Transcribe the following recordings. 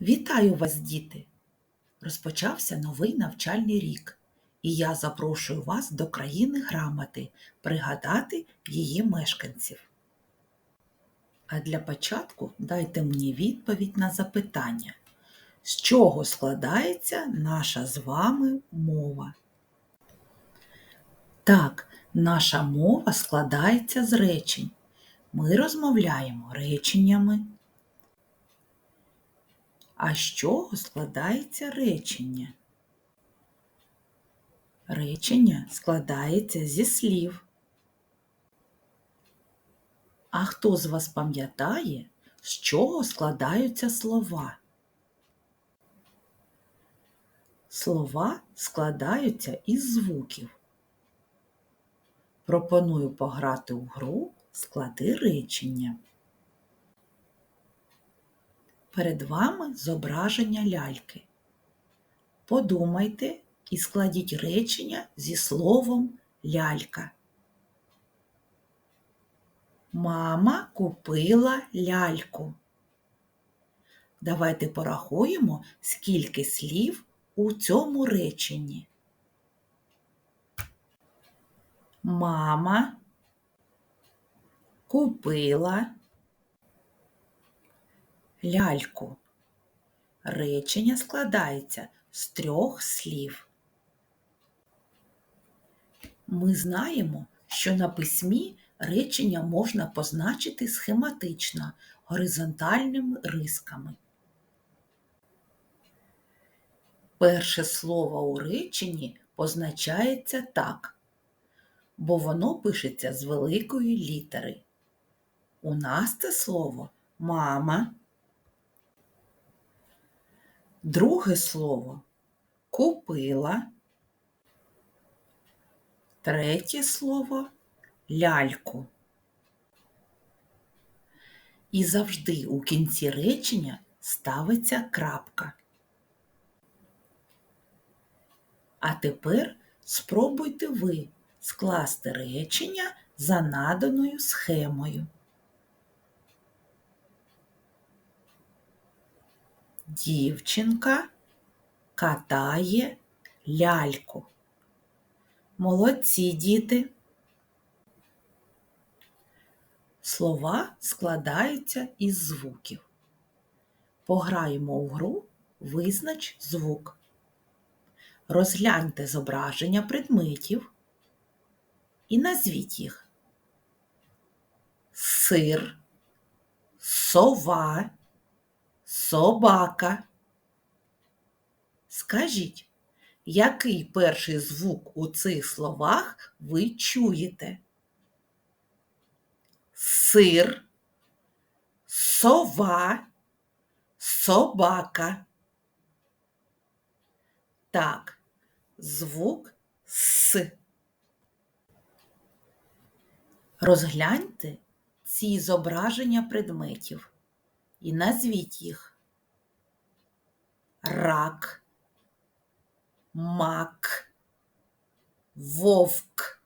Вітаю вас, діти! Розпочався новий навчальний рік, і я запрошую вас до країни грамоти пригадати її мешканців. А для початку дайте мені відповідь на запитання, з чого складається наша з вами мова? Так, наша мова складається з речень. Ми розмовляємо реченнями. А з чого складається речення? Речення складається зі слів. А хто з вас пам'ятає, з чого складаються слова? Слова складаються із звуків. Пропоную пограти у гру склади речення. Перед вами зображення ляльки. Подумайте і складіть речення зі словом лялька. Мама купила ляльку. Давайте порахуємо, скільки слів у цьому реченні. Мама купила ляльку. Речення складається з трьох слів. Ми знаємо, що на письмі речення можна позначити схематично горизонтальними рисками. Перше слово у реченні позначається так, бо воно пишеться з великої літери. У нас це слово мама. Друге слово купила. Третє слово ляльку. І завжди у кінці речення ставиться крапка. А тепер спробуйте ви скласти речення за наданою схемою. Дівчинка катає ляльку. Молодці діти. Слова складаються із звуків. Пограємо у гру Визнач звук. Розгляньте зображення предметів і назвіть їх. Сир, сова, собака. Скажіть, який перший звук у цих словах ви чуєте? Сир, сова, собака. Так, звук С. Розгляньте ці зображення предметів і назвіть їх. Рак, мак, вовк.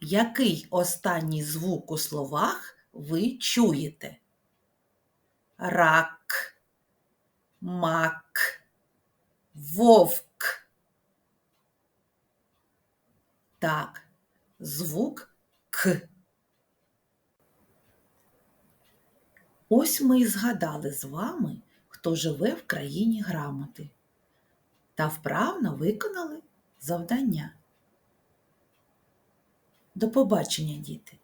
Який останній звук у словах ви чуєте? Рак, мак, вовк. Так, звук К. Ось ми і згадали з вами, хто живе в країні грамоти та вправно виконали завдання. До побачення, діти!